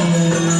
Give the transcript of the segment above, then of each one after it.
Música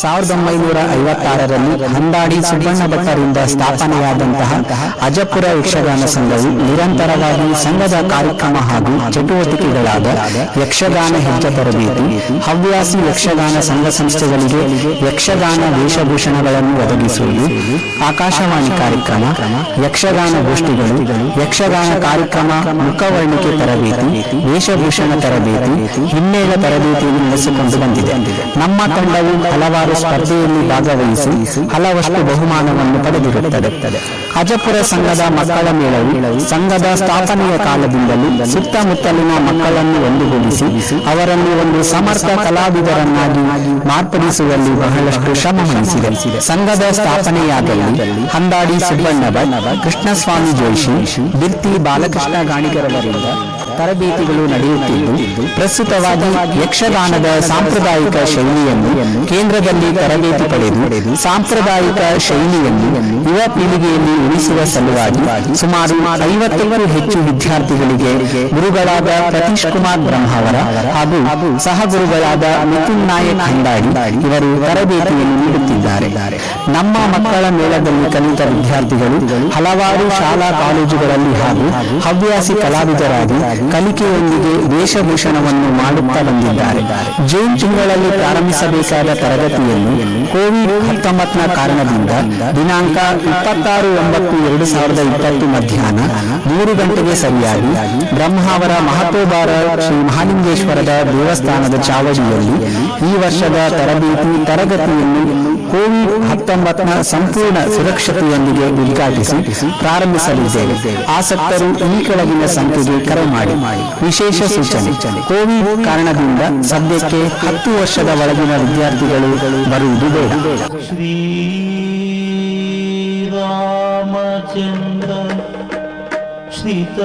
ಸಾವಿರದ ಒಂಬೈನೂರ ಐವತ್ತಾರರಲ್ಲಿ ಹಂದಾಡಿ ಸುಬ್ಬಣ್ಣ ಭಟ್ಟರಿಂದ ಸ್ಥಾಪನೆಯಾದಂತಹ ಅಜಪುರ ಯಕ್ಷಗಾನ ಸಂಘವು ನಿರಂತರವಾಗಿ ಸಂಘದ ಕಾರ್ಯಕ್ರಮ ಹಾಗೂ ಚಟುವಟಿಕೆಗಳಾದ ಯಕ್ಷಗಾನ ಹೆಜ್ಜೆ ತರಬೇತಿ, ಹವ್ಯಾಸಿ ಯಕ್ಷಗಾನ ಸಂಘ ಸಂಸ್ಥೆಗಳಿಗೆ ಯಕ್ಷಗಾನ ವೇಷಭೂಷಣಗಳನ್ನು ಒದಗಿಸುವುದು, ಆಕಾಶವಾಣಿ ಕಾರ್ಯಕ್ರಮ, ಯಕ್ಷಗಾನ ಗೋಷ್ಠಿಗಳು, ಯಕ್ಷಗಾನ ಕಾರ್ಯಕ್ರಮ ಮುಖವರ್ಣಿಕೆ ತರಬೇತಿ, ವೇಷಭೂಷಣ ತರಬೇತಿ, ಹಿನ್ನೆಲೆ ತರಬೇತಿಯನ್ನು ನಡೆಸಿಕೊಂಡು ಬಂದಿದೆ. ನಮ್ಮ ತಂಡವು ಹಲವಾರು ಸ್ಪರ್ಧೆಯಲ್ಲಿ ಭಾಗವಹಿಸಿ ಹಲವಷ್ಟು ಬಹುಮಾನವನ್ನು ಪಡೆದಿರುತ್ತದೆ. ಅಜಪುರ ಸಂಘದ ಮಕ್ಕಳ ಮೇಳವು ಸಂಘದ ಸ್ಥಾಪನೆಯ ಕಾಲದಿಂದಲೂ ಸುತ್ತಮುತ್ತಲಿನ ಮಕ್ಕಳನ್ನು ಒಂದುಗೂಡಿಸಿ ಅವರನ್ನು ಒಂದು ಸಮರ್ಥ ಕಲಾವಿದರನ್ನಾಗಿ ಮಾರ್ಪಡಿಸುವಲ್ಲಿ ಬಹಳಷ್ಟು ಶ್ರಮ ವಹಿಸಿದೆ. ಸಂಘದ ಸ್ಥಾಪನೆಯಾದಲ್ಲಿ ಹಂದಾಡಿ ಸುಬ್ಬಣ್ಣ ಭಟ್ ಕೃಷ್ಣಸ್ವಾಮಿ ಜೋಶಿ, ಬಿರ್ತಿ ಬಾಲಕೃಷ್ಣ ಗಾಣಿಗರವರಿಂದ ತರಬೇತಿಗಳು ನಡೆಯುತ್ತಿದ್ದು ಪ್ರಸ್ತುತವಾಗಿ ಯಕ್ಷಗಾನದ ಸಾಂಪ್ರದಾಯಿಕ ಶೈಲಿಯನ್ನು ಕೇಂದ್ರದಲ್ಲಿ ತರಬೇತಿ ಪಡೆದು ಸಾಂಪ್ರದಾಯಿಕ ಶೈಲಿಯನ್ನು ಯುವ ಪೀಳಿಗೆಯಲ್ಲಿ ಉಳಿಸುವ ಸಲುವಾಗಿ ಸುಮಾರು ಐವತ್ತಕ್ಕೂ ಹೆಚ್ಚು ವಿದ್ಯಾರ್ಥಿಗಳಿಗೆ ಗುರುಗಳಾದ ಪ್ರತೀಶ್ ಕುಮಾರ್ ಬ್ರಹ್ಮಾವರ ಹಾಗೂ ಸಹಗುರುಗಳಾದ ಮಿಥುನ್ ನಾಯಕ್ ಹಂಡಾಡಿ ಇವರು ತರಬೇತಿಯನ್ನು ನೀಡುತ್ತಿದ್ದಾರೆ. ನಮ್ಮ ಮಕ್ಕಳ ಮೇಳದಲ್ಲಿ ಕಲಿತ ವಿದ್ಯಾರ್ಥಿಗಳು ಹಲವಾರು ಶಾಲಾ ಕಾಲೇಜುಗಳಲ್ಲಿ ಹಾಗೂ ಹವ್ಯಾಸಿ ಕಲಾವಿದರಾಗಿ ಕಲಿಕೆಯೊಂದಿಗೆ ವೇಷಭೂಷಣವನ್ನು ಮಾಡುತ್ತಾ ಬಂದಿದ್ದಾರೆ. ಜೂನ್ ತಿಂಗಳಲ್ಲಿ ಪ್ರಾರಂಭಿಸಬೇಕಾದ ತರಗತಿಯನ್ನು ಕೋವಿಡ್ ಹತ್ತೊಂಬತ್ತನ ಕಾರಣದಿಂದ ದಿನಾಂಕ ಇಪ್ಪತ್ತಾರು ಒಂಬತ್ತು ಎರಡು ಸಾವಿರದ ಇಪ್ಪತ್ತು ಮಧ್ಯಾಹ್ನ ಮೂರು ಗಂಟೆಗೆ ಸರಿಯಾಗಿ ಬ್ರಹ್ಮಾವರ ಮಹತೋಬಾರ ಶ್ರೀ ಮಹಾಲಿಂಗೇಶ್ವರದ ದೇವಸ್ಥಾನದ ಚಾವಡಿಯಲ್ಲಿ ಈ ವರ್ಷದ ತರಬೇತಿ ತರಗತಿಯನ್ನು ಕೋವಿಡ್ ಹತ್ತೊಂಬತ್ತನ ಸಂಪೂರ್ಣ ಸುರಕ್ಷತೆಯೊಂದಿಗೆ ಉದ್ಘಾಟಿಸಿ ಪ್ರಾರಂಭಿಸಲಿದ್ದೇವೆ. ಆಸಕ್ತರು ಈ ಕೆಳಗಿನ ಸಂಖ್ಯೆಗೆ ಕರೆ ಮಾಡಿ. ವಿಶೇಷ ಸೂಚನೆ. ಕೋವಿಡ್ ಕಾರಣದಿಂದ ಸದ್ಯಕ್ಕೆ ಹತ್ತು ವರ್ಷದ ಒಳಗಿನ ವಿದ್ಯಾರ್ಥಿಗಳು ಬರುವುದು ಬೇಡ. ಶ್ರಿತ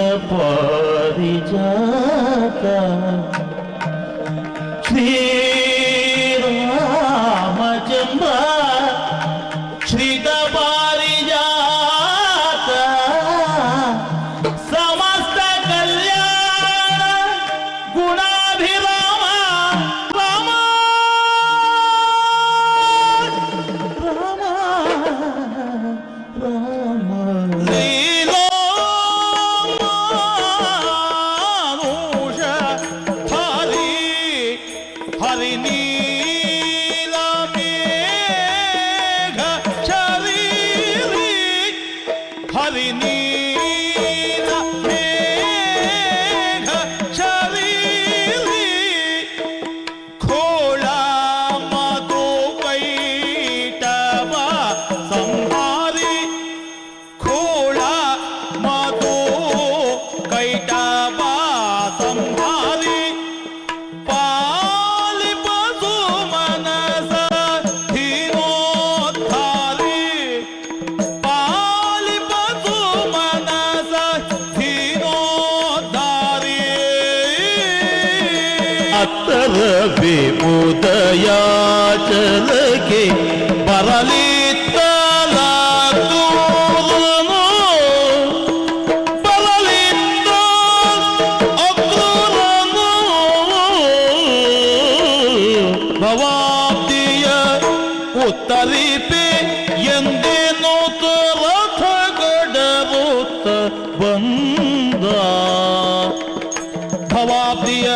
ಶ್ರೀರಾಮಚಂದ್ರ ಶ್ರಿತ रबी उदयाचल के बरली ಭವಾಬ್ದಿಯ ಉತ್ತರಿಪಿ ಎಂದೇನು ರಥಗಡವುತ್ತ ಬಂದ ಭವಾಬ್ದಿಯ